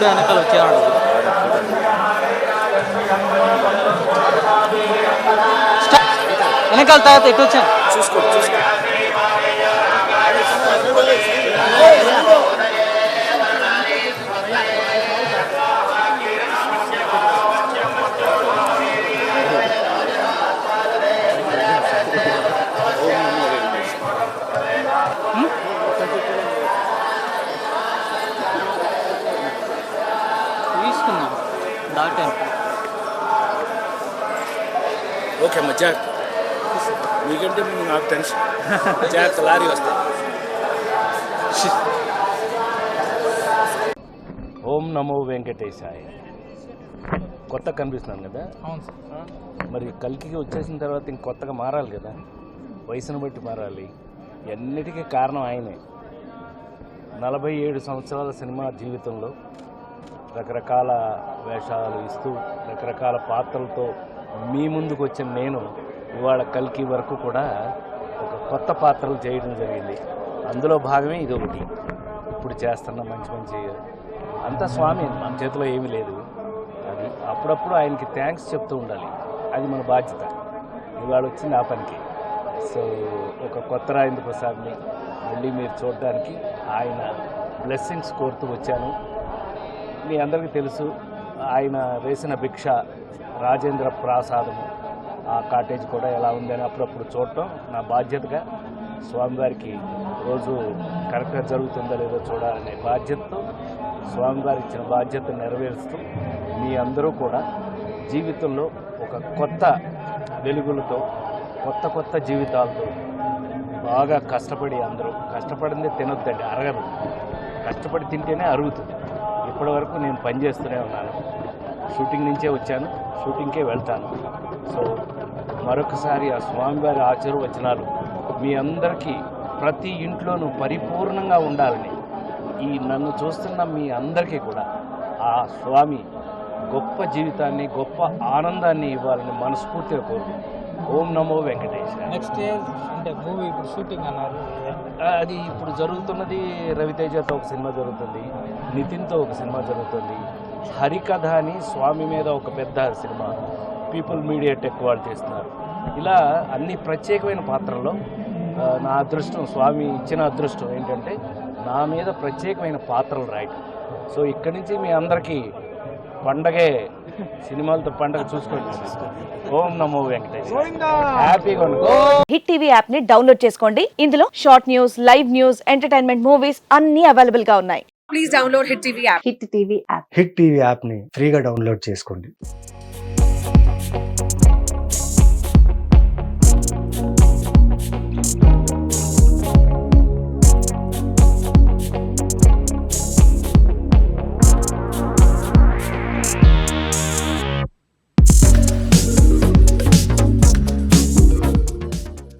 దేవుడు వెనకాల వచ్చేవాడు. వెనకాల తర్వాత ఎటు వచ్చాను చూసుకో చూసుకో. దాటాను ఓకే అమ్మ జాగ్రత్త. మీకంటే ముందు నాకు టెన్షన్ జాగ్రత్త లారీ వస్తాయి ఓం నమో వెంకటేశాయ. కొత్త కనిపిస్తున్నాను కదా? అవును సార్. మరి కల్కికి వచ్చేసిన తర్వాత ఇంక కొత్తగా మారాలి కదా? వయసును బట్టి మారాలి. ఎన్నిటికీ కారణం ఆయనే. నలభై ఏడు సంవత్సరాల సినిమా జీవితంలో రకరకాల వేషాలు ఇస్తూ రకరకాల పాత్రలతో మీ ముందుకు వచ్చిన నేను ఇవాళ కల్కి వరకు కూడా ఒక కొత్త పాత్రలు చేయడం జరిగింది. అందులో భాగమే ఇది ఒకటి ఇప్పుడు చేస్తున్న మంచి మంచి అంతా స్వామి మన చేతిలో ఏమీ లేదు. అది అప్పుడప్పుడు ఆయనకి థ్యాంక్స్ చెప్తూ ఉండాలి. అది మన బాధ్యత. ఇవాళ వచ్చింది ఆ పనికి. సో ఒక కొత్త రాయింద్ర ప్రసాద్ని మళ్ళీ మీరు చూడడానికి ఆయన బ్లెస్సింగ్స్ కోరుతూ వచ్చాను. మీ అందరికీ తెలుసు ఆయన వేసిన భిక్ష రాజేంద్ర ప్రాసాదము ఆ కాటేజ్ కూడా ఎలా ఉందని అప్పుడప్పుడు చూడటం నా బాధ్యతగా. స్వామివారికి రోజు కరెక్ట్గా జరుగుతుందో లేదో చూడాలనే బాధ్యతతో స్వామివారి ఇచ్చిన బాధ్యత నెరవేరుస్తూ మీ అందరూ కూడా జీవితంలో ఒక కొత్త వెలుగులతో కొత్త కొత్త జీవితాలతో బాగా కష్టపడి అందరూ కష్టపడిందే తినొద్దండి అరగదు. కష్టపడి తింటేనే అరుగుతుంది. ఇప్పటి వరకు నేను పనిచేస్తూనే ఉన్నాను. షూటింగ్ నుంచే వచ్చాను. షూటింగ్కే వెళ్తాను. సో మరొకసారి ఆ స్వామివారి ఆశీర్వచనాలు మీ అందరికీ ప్రతి ఇంట్లోనూ పరిపూర్ణంగా ఉండాలని ఈ నన్ను చూస్తున్న మీ అందరికీ కూడా ఆ స్వామి గొప్ప జీవితాన్ని గొప్ప ఆనందాన్ని ఇవ్వాలని మనస్ఫూర్తిగా కోరుకుంటున్నాను. ఓం నమో వెంకటేశ నెక్స్ట్ అంటే మూవీ ఇప్పుడు షూటింగ్ అన్నారు. అది ఇప్పుడు జరుగుతున్నది రవితేజతో ఒక సినిమా జరుగుతుంది నితిన్తో ఒక సినిమా జరుగుతుంది హరికథ అని స్వామి మీద ఒక పెద్ద సినిమా పీపుల్ మీడియా టెక్ వాళ్ళు చేస్తున్నారు ఇలా అన్ని ప్రత్యేకమైన పాత్రల్లో నా అదృష్టం స్వామి ఇచ్చిన అదృష్టం ఏంటంటే నా మీద ప్రత్యేకమైన పాత్రలు రాయటం. సో ఇక్కడి నుంచి మీ అందరికీ పండగే సినిమాలతో పండగ చూసుకోండి. ఓం నమో వెంకటేశ్వర హ్యాపీగా ఉండు. హిట్ టీవీ యాప్ని డౌన్లోడ్ చేసుకోండి. ఇందులో short news live news entertainment movies అన్ని అవైలబుల్గా ఉన్నాయి. Please download Hit TV app. Hit TV app Hit TV యాప్ని ఫ్రీగా డౌన్లోడ్ చేసుకోండి.